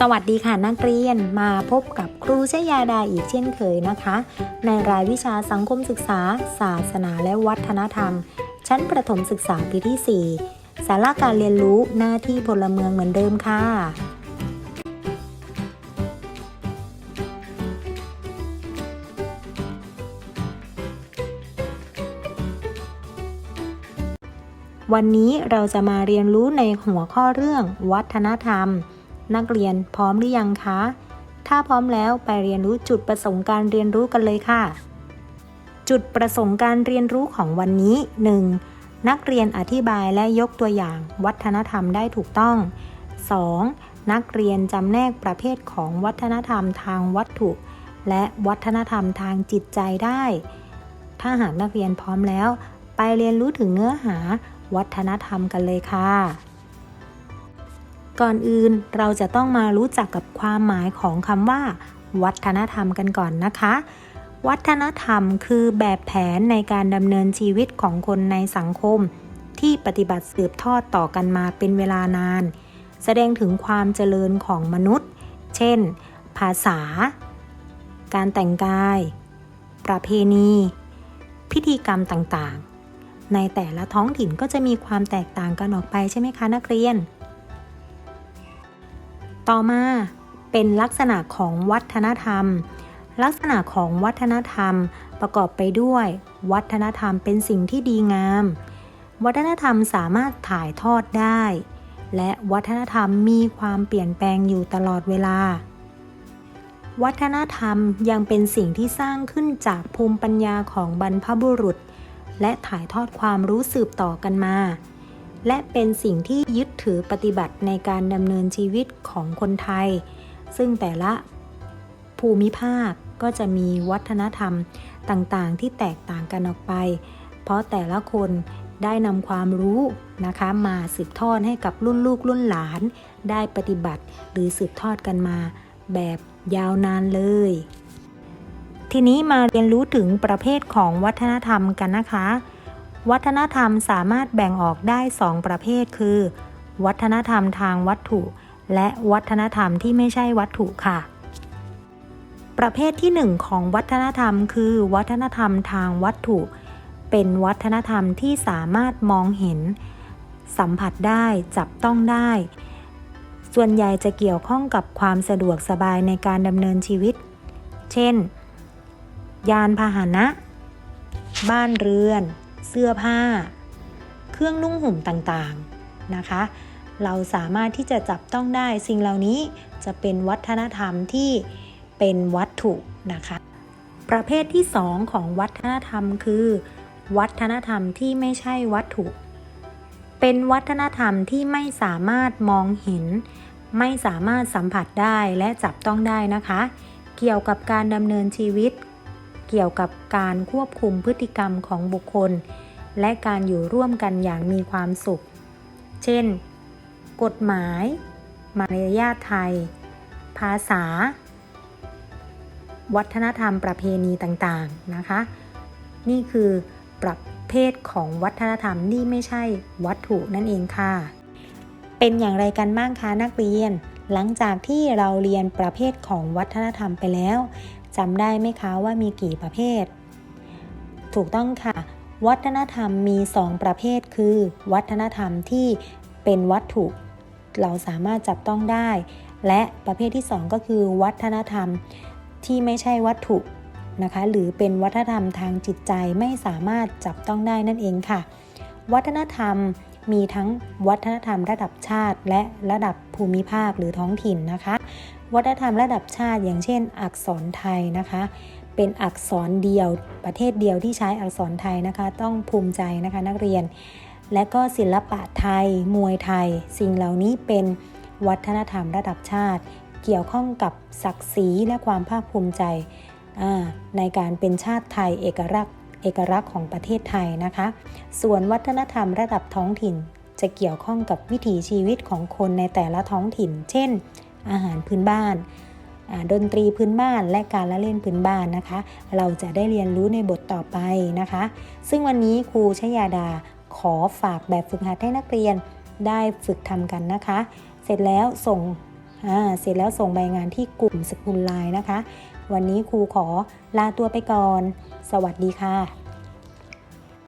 สวัสดีค่ะนักเรียนมาพบกับครูชยาดาอีกเช่นเคยนะคะ ในรายวิชาสังคมศึกษา ศาสนาและวัฒนธรรม ชั้นประถมศึกษาปีที่ 4 สาระการเรียนรู้หน้าที่พลเมืองเหมือนเดิมค่ะ วันนี้เราจะมาเรียนรู้ในหัวข้อเรื่องวัฒนธรรม นักเรียนพร้อมหรือยังคะ ถ้าพร้อมแล้วไปเรียนรู้จุดประสงค์การเรียนรู้กันเลยค่ะ จุดประสงค์การเรียนรู้ของวันนี้ 1. นักเรียนอธิบายและยกตัวอย่างวัฒนธรรมได้ถูกต้อง 2. นักเรียนจำแนกประเภทของวัฒนธรรมทางวัตถุ และวัฒนธรรมทางจิตใจได้ ถ้าหากนักเรียนพร้อมแล้ว ไปเรียนรู้ถึงเนื้อหาวัฒนธรรมกันเลยค่ะ ก่อนอื่นเราจะต้องมารู้จักกับความหมายของคำว่า วัฒนธรรมกันก่อนนะคะ วัฒนธรรมคือแบบแผนในการดำเนินชีวิตของคนในสังคม ที่ปฏิบัติสืบทอดต่อกันมาเป็นเวลานาน แสดงถึงความเจริญของมนุษย์ เช่น ภาษา การแต่งกาย ประเพณี พิธีกรรมต่างๆ ในแต่ละท้องถิ่นก็จะมีความแตกต่างกันออกไปใช่ไหมคะนักเรียน ต่อมาเป็นลักษณะของวัฒนธรรม ลักษณะของวัฒนธรรมประกอบไปด้วย วัฒนธรรมเป็นสิ่งที่ดีงาม วัฒนธรรมสามารถถ่ายทอดได้ และวัฒนธรรมมีความเปลี่ยนแปลงอยู่ตลอดเวลา วัฒนธรรมยังเป็นสิ่งที่สร้างขึ้นจากภูมิปัญญาของบรรพบุรุษ และถ่ายทอดความรู้สืบต่อกันมา และเป็นสิ่งที่ยึดถือปฏิบัติในการดำเนินชีวิตของคนไทย ซึ่งแต่ละภูมิภาคก็จะมีวัฒนธรรมต่างๆ ที่แตกต่างกันออกไป เพราะแต่ละคนได้นำความรู้นะคะมาสืบทอดให้กับรุ่นลูกรุ่นหลาน ได้ปฏิบัติหรือสืบทอดกันมา แบบยาวนานเลย ทีนี้มาเรียนรู้ถึงประเภทของวัฒนธรรมกันนะคะ วัฒนธรรมสามารถแบ่งออกได้2ประเภทคือ วัฒนธรรมทางวัตถุ และวัฒนธรรมที่ไม่ใช่วัตถุค่ะ ประเภทที่ 1 ของวัฒนธรรมคือ วัฒนธรรมทางวัตถุ เป็นวัฒนธรรมที่สามารถมองเห็น สัมผัสได้จับต้องได้ ส่วนใหญ่จะเกี่ยวข้องกับความสะดวกสบายในการดำเนินชีวิต เช่น ยานพาหนะ บ้านเรือน เสื้อผ้า เครื่องนุ่งห่มต่างๆนะคะ เราสามารถที่จะจับต้องได้สิ่งเหล่านี้จะเป็นวัฒนธรรมที่เป็นวัตถุนะคะ ประเภทที่ 2 ของวัฒนธรรมคือ วัฒนธรรมที่ไม่ใช่วัตถุ เป็นวัฒนธรรมที่ไม่สามารถมองเห็น ไม่สามารถสัมผัสได้และจับต้องได้นะคะ เกี่ยวกับการดำเนินชีวิต เกี่ยวกับการควบคุมพฤติกรรมของบุคคล และการอยู่ร่วมกันอย่างมีความสุข เช่น กฎหมาย มารยาทไทย ภาษา วัฒนธรรมประเพณีต่างๆนะคะ นี่คือประเภทของวัฒนธรรมที่ไม่ใช่วัตถุนั่นเองค่ะ เป็นอย่างไรกันบ้างคะนักเรียน หลังจากที่เราเรียนประเภทของวัฒนธรรมไปแล้ว จำได้ไหมคะว่ามีกี่ประเภท ถูกต้องค่ะ วัฒนธรรมมี 2 ประเภท คือ วัฒนธรรมที่เป็นวัตถุ เราสามารถจับต้องได้ และประเภทที่ 2 ก็คือ วัฒนธรรมที่ไม่ใช่วัตถุนะคะ หรือเป็นวัฒนธรรมทางจิตใจไม่สามารถจับต้องได้นั่นเองค่ะ วัฒนธรรมมีทั้งวัฒนธรรมระดับชาติ และระดับภูมิภาคหรือท้องถิ่นนะคะ วัฒนธรรมระดับชาติ อย่างเช่น อักษรไทยนะคะ เป็นอักษรเดียวประเทศเดียวที่ใช้อักษรไทยนะคะ ต้องภูมิใจนะคะนักเรียน และก็ศิลปะไทย มวยไทย สิ่งเหล่านี้เป็นวัฒนธรรมระดับชาติ เกี่ยวข้องกับศักดิ์ศรีและความภาคภูมิใจในการเป็นชาติไทยเอกลักษณ์เอกลักษณ์ของประเทศไทยนะคะ ส่วนวัฒนธรรมระดับท้องถิ่นจะเกี่ยวข้องกับวิถีชีวิตของคนในแต่ละท้องถิ่น เช่น อาหารพื้นบ้าน ดนตรีพื้นบ้านและการละเล่นพื้นบ้านนะคะ เราจะได้เรียนรู้ในบทต่อไปนะคะ ซึ่งวันนี้ครูชยาดาขอฝากแบบฝึกหัดให้นักเรียนได้ฝึกทำกันนะคะ เสร็จแล้วส่งเสร็จแล้วส่งใบงานที่กลุ่มสกุลไลน์นะคะ วันนี้ครูขอลาตัวไปก่อน สวัสดีค่ะ